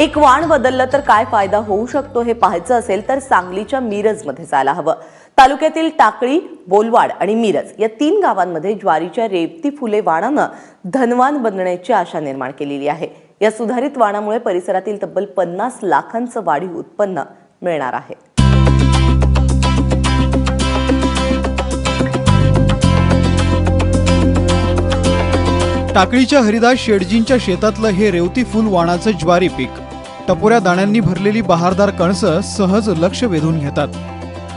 एक वाण बदललं तर काय फायदा होऊ शकतो हे पाहायचं असेल तर सांगलीच्या मिरजमध्ये जायला हवं. तालुक्यातील टाकळी बोलवाड आणि मिरज या तीन गावांमध्ये ज्वारीच्या रेवती फुले वाणानं धनवान बनण्याची आशा निर्माण केलेली आहे. या सुधारित वाणामुळे परिसरातील तब्बल पन्नास लाखांचं वाढीव उत्पन्न मिळणार आहे. टाकळीच्या हरिदास शेडजींच्या शेतातलं हे रेवती फुल वाणाचं ज्वारी पीक टपोऱ्या दाण्यांनी भरलेली बहारदार कणसं सहज लक्ष वेधून घेतात.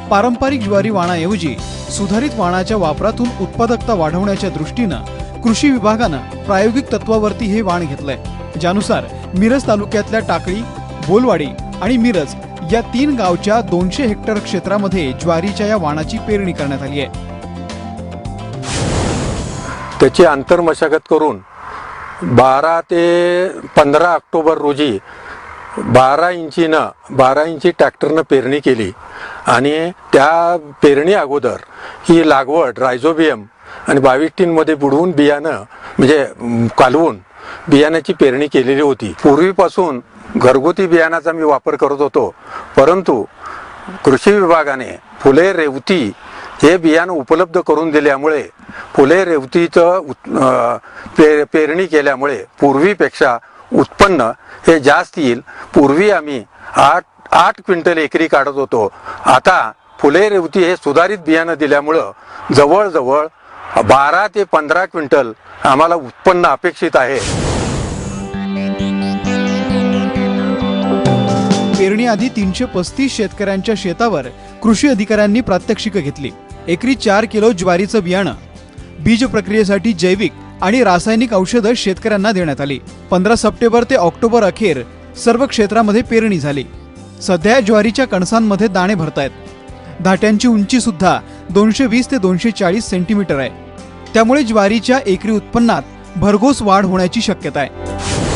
पारंपरिक ज्वारी वाणाऐवजी सुधारित वाणाच्या वापरातून उत्पादकता वाढवण्याच्या दृष्टीनं कृषी विभागानं प्रायोगिक तत्वावरती हे वाण घेतलंय. ज्यानुसार मिरज तालुक्यातल्या टाकळी बोलवाडी आणि मिरज या तीन गावच्या दोनशे हेक्टर क्षेत्रामध्ये ज्वारीच्या या वाणाची पेरणी करण्यात आली आहे. त्याची आंतरमशागत करून बारा ते पंधरा ऑक्टोबर रोजी बारा इंचीनं बारा इंची ट्रॅक्टरनं पेरणी केली. आणि त्या पेरणी अगोदर ही लागवड रायझोबियम आणि बावीस टीनमध्ये बुडवून बियाणं म्हणजे कालवून बियाण्याची पेरणी केलेली होती. पूर्वीपासून घरगुती बियाणाचा मी वापर करत होतो. परंतु कृषी विभागाने फुले रेवती हे बियाणं उपलब्ध करून दिल्यामुळे फुले रेवतीचं पे पेरणी केल्यामुळे पूर्वीपेक्षा उत्पन्न हे जास्त येईल. पूर्वी आम्ही आठ आठ क्विंटल एकरी काढत होतो. आता फुले रेवती हे सुधारित बियाणं दिल्यामुळं जवळजवळ बारा ते पंधरा क्विंटल आम्हाला उत्पन्न अपेक्षित आहे. पेरणीआधी तीनशे पस्तीस शेतकऱ्यांच्या शेतावर कृषी अधिकाऱ्यांनी प्रात्यक्षिकं घेतली. एकरी चार किलो ज्वारीचं बियाणं. बीज प्रक्रियेसाठी जैविक आणि रासायनिक औषधं शेतकऱ्यांना देण्यात आली. पंधरा सप्टेंबर ते ऑक्टोबर अखेर सर्व क्षेत्रामध्ये पेरणी झाली. सध्या ज्वारीच्या कणसांमध्ये दाणे भरतायत. धाट्यांची उंची सुद्धा दोनशे वीस ते दोनशे चाळीस सेंटीमीटर आहे. त्यामुळे ज्वारीच्या एकरी उत्पन्नात भरघोस वाढ होण्याची शक्यता आहे.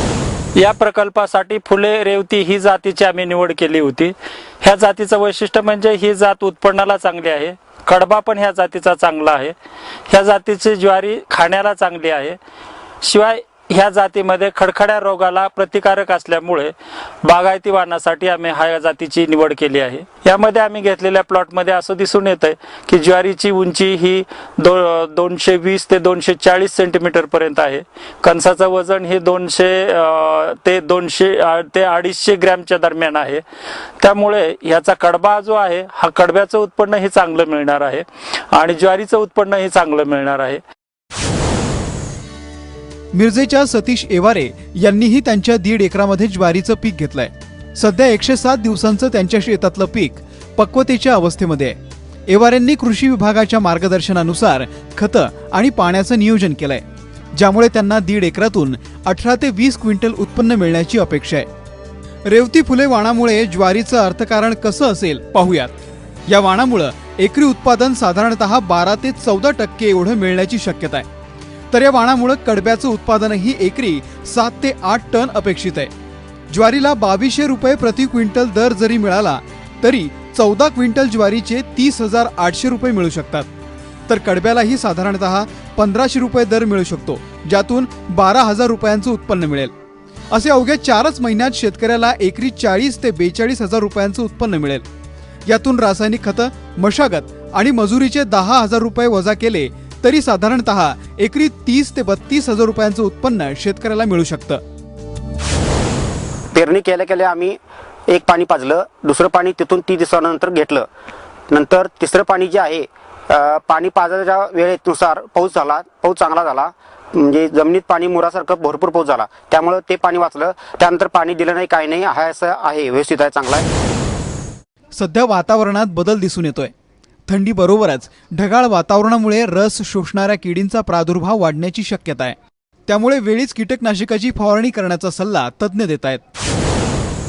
या प्रकल्पासाठी फुले रेवती ही जातीची आम्ही निवड केली होती. ह्या जातीचं वैशिष्ट्य म्हणजे ही जात उत्पन्नाला चांगली आहे. कडबा पण ह्या जातीचा चांगला आहे. ह्या जातीची ज्वारी खाण्याला चांगली आहे. शिवाय ह्या जातीमध्ये खडखड्या रोगाला प्रतिकारक असल्यामुळे बागायती वाणासाठी आम्ही ह्या जातीची निवड केली आहे. यामध्ये आम्ही घेतलेल्या प्लॉटमध्ये असं दिसून येत आहे की ज्वारीची उंची ही दो दोनशे वीस ते दोनशे चाळीस सेंटीमीटरपर्यंत आहे. कणसाचं वजन हे दोनशे ते दोनशे ते अडीचशे ग्रॅमच्या दरम्यान आहे. त्यामुळे ह्याचा कडबा जो आहे हा कडब्याचं उत्पन्न हे चांगलं मिळणार आहे आणि ज्वारीचं उत्पन्न हे चांगलं मिळणार आहे. मिरजेच्या सतीश एवारे यांनीही त्यांच्या दीड एकरामध्ये ज्वारीचं पीक घेतलंय. सध्या एकशे सात दिवसांचं त्यांच्या शेतातलं पीक पक्वतेच्या अवस्थेमध्ये आहे. एवारेंनी कृषी विभागाच्या मार्गदर्शनानुसार खतं आणि पाण्याचं नियोजन केलंय ज्यामुळे त्यांना दीड एकरातून अठरा ते वीस क्विंटल उत्पन्न मिळण्याची अपेक्षा आहे. रेवती फुले वाणामुळे ज्वारीचं अर्थकारण कसं असेल पाहूयात. या वाणामुळं एकरी उत्पादन साधारणतः बारा ते चौदा टक्के एवढं मिळण्याची शक्यता आहे. तर या वाणामुळे कडब्याचं उत्पादनही एकरी सात ते आठ टन अपेक्षित आहे. ज्वारीला बावीसशे रुपये प्रति क्विंटल दर जरी मिळाला तरी चौदा क्विंटल ज्वारीचे तीस हजार आठशे रुपये मिळू शकतात. तर कडब्यालाही साधारणतः पंधराशे रुपये दर मिळू शकतो ज्यातून बारा हजार रुपयांचं उत्पन्न मिळेल. असे अवघ्या चारच महिन्यात शेतकऱ्याला एकरी चाळीस ते बेचाळीस हजार रुपयांचं उत्पन्न मिळेल. यातून रासायनिक खतं मशागत आणि मजुरीचे दहा हजार रुपये वजा केले तरी साधारणतः एकरी तीस ते बत्तीस हजार रुपयांचं उत्पन्न शेतकऱ्याला मिळू शकतं. पेरणी केल्या केल्या आम्ही एक पाणी पाजलं दुसरं पाणी तिथून तीन दिवसानंतर घेतलं. नंतर तिसरं पाणी जे आहे पाणी पाजायच्या वेळेनुसार पाऊस झाला पाऊस चांगला झाला. म्हणजे जमिनीत पाणी मुरासारखं भरपूर पाऊस झाला. त्यामुळं ते पाणी वाचलं. त्यानंतर पाणी दिलं नाही काही नाही. आहे असं आहे. व्यवस्थित आहे चांगला आहे. सध्या वातावरणात बदल दिसून येतोय. थंडीबरोबरच ढगाळ वातावरणामुळे रस शोषणाऱ्या किडींचा प्रादुर्भाव वाढण्याची शक्यता आहे. त्यामुळे वेळीच कीटकनाशकाची फवारणी करण्याचा सल्ला तज्ज्ञ देत आहेत.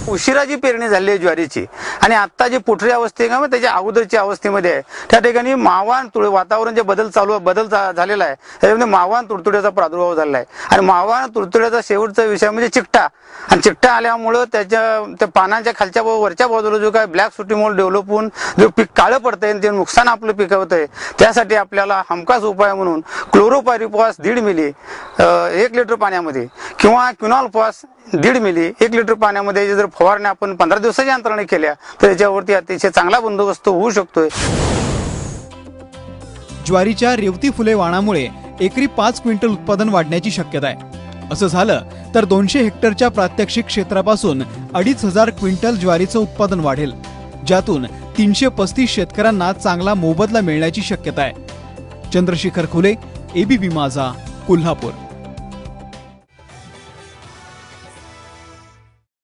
उशिरा जी पेरणी झाली आहे ज्वारीची. आणि आता जी पुठरी अवस्थे किंवा त्याच्या अगोदरच्या अवस्थेमध्ये आहे. त्या ठिकाणी मावान तुळ वातावरण जे बदल चालू बदल झालेला आहे त्याच्यामध्ये मावान तुडतुड्याचा प्रादुर्भाव झालेला आहे. आणि मावान तुडतुड्याचा शेवटचा विषय म्हणजे चिकटा. आणि चिकटा आल्यामुळं त्याच्या त्या पानांच्या खालच्या वरच्या बाजूला जो काय ब्लॅक सुटीमोल डेव्हलप होऊन जो पीक काळं पडतंय आणि ते नुकसान आपलं पिकवत आहे त्यासाठी आपल्याला हमखास उपाय म्हणून क्लोरोपायरिपॉस दीड मिली एक लिटर पाण्यामध्ये किंवा क्युनॉलपॉस दीड मिली एक लिटर पाण्यामध्ये जर फवारण्या आपण पंधरा दिवसाच्या अंतराने केल्या तर याच्यावरती अतिशय चांगला बंदोबस्त होऊ शकतोय. ज्वारीच्या रेवती फुले वाणामुळे एकरी पाच क्विंटल उत्पादन वाढण्याची शक्यता आहे. असं झालं तर दोनशे हेक्टरच्या प्रात्यक्षिक क्षेत्रापासून अडीच हजार क्विंटल ज्वारीचं उत्पादन वाढेल ज्यातून तीनशे पस्तीस शेतकऱ्यांना चांगला मोबदला मिळण्याची शक्यता आहे. चंद्रशेखर खुले एबीपी माझा कोल्हापूर.